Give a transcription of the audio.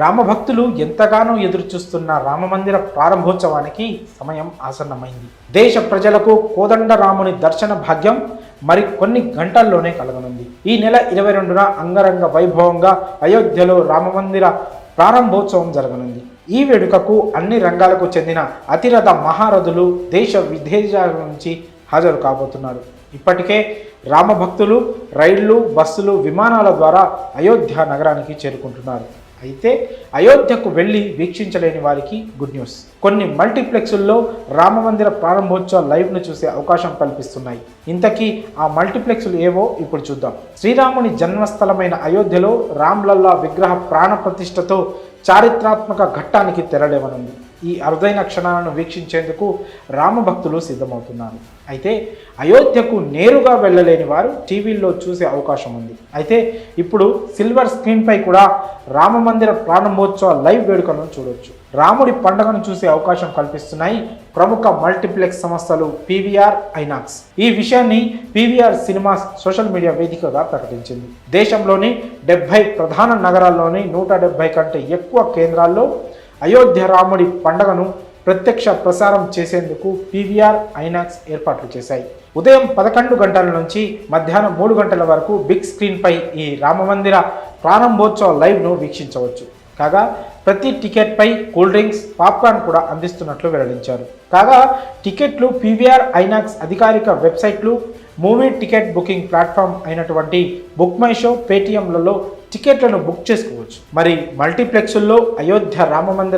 రామభక్తులు ఎంతగానో ఎదురుచూస్తున్న రామమందిర ప్రారంభోత్సవానికి సమయం ఆసన్నమైంది. దేశ ప్రజలకు కోదండ రాముని దర్శన భాగ్యం మరి కొన్ని గంటల్లోనే కలగనుంది. ఈ నెల ఇరవై రెండున అంగరంగ వైభవంగా అయోధ్యలో రామమందిర ప్రారంభోత్సవం జరగనుంది. ఈ వేడుకకు అన్ని రంగాలకు చెందిన అతిరథ మహారథులు దేశ విదేశాల నుంచి హాజరు కాబోతున్నారు. ఇప్పటికే రామభక్తులు రైళ్ళు బస్సులు విమానాల ద్వారా అయోధ్య నగరానికి చేరుకుంటున్నారు. అయితే అయోధ్యకు వెళ్ళి వీక్షించలేని వారికి గుడ్ న్యూస్ కొన్ని మల్టీప్లెక్సుల్లో రామమందిర ప్రారంభోత్సవ లైవ్ను చూసే అవకాశం కల్పిస్తున్నాయి. ఇంతకీ ఆ మల్టీప్లెక్సులు ఏవో ఇప్పుడు చూద్దాం. శ్రీరాముని జన్మస్థలమైన అయోధ్యలో రామ్లల్లా విగ్రహ ప్రాణ ప్రతిష్టతో చారిత్రాత్మక ఘట్టానికి తెరలేవనుంది. ఈ అరుదైన క్షణాలను వీక్షించేందుకు రామభక్తులు సిద్ధమవుతున్నారు. అయితే అయోధ్యకు నేరుగా వెళ్ళలేని వారు టీవీల్లో చూసే అవకాశం ఉంది. అయితే ఇప్పుడు సిల్వర్ స్క్రీన్పై కూడా రామమందిర ప్రారంభోత్సవ లైవ్ వేడుకలను చూడొచ్చు. రాముడి పండుగను చూసే అవకాశం కల్పిస్తున్నాయి ప్రముఖ మల్టీప్లెక్స్ సంస్థలు పీవీఆర్ ఐనాక్స్. ఈ విషయాన్ని పీవీఆర్ సినిమాస్ సోషల్ మీడియా వేదికగా ప్రకటించింది. దేశంలోని డెబ్బై ప్రధాన నగరాల్లోని నూట డెబ్బై కంటే ఎక్కువ కేంద్రాల్లో అయోధ్య రాముడి పండగను ప్రత్యక్ష ప్రసారం చేసేందుకు పీవీఆర్ ఐనాక్స్ ఏర్పాట్లు చేశాయి. ఉదయం పదకొండు గంటల నుంచి మధ్యాహ్నం మూడు గంటల వరకు బిగ్ స్క్రీన్పై ఈ రామమందిర ప్రారంభోత్సవ లైవ్ను వీక్షించవచ్చు. కాగా ప్రతి టికెట్పై కూల్ డ్రింక్స్ పాప్కార్న్ కూడా అందిస్తున్నట్లు వెల్లడించారు. కాగా టికెట్లు పీవీఆర్ ఐనాక్స్ అధికారిక వెబ్సైట్లు మూవీ టికెట్ బుకింగ్ ప్లాట్ఫామ్ అయినటువంటి బుక్ మై షో పేటీఎంలలో టికెట్లను బుక్ చేసుకోవచ్చు. మరి మల్టీప్లెక్స్ల్లో అయోధ్య రామమందిర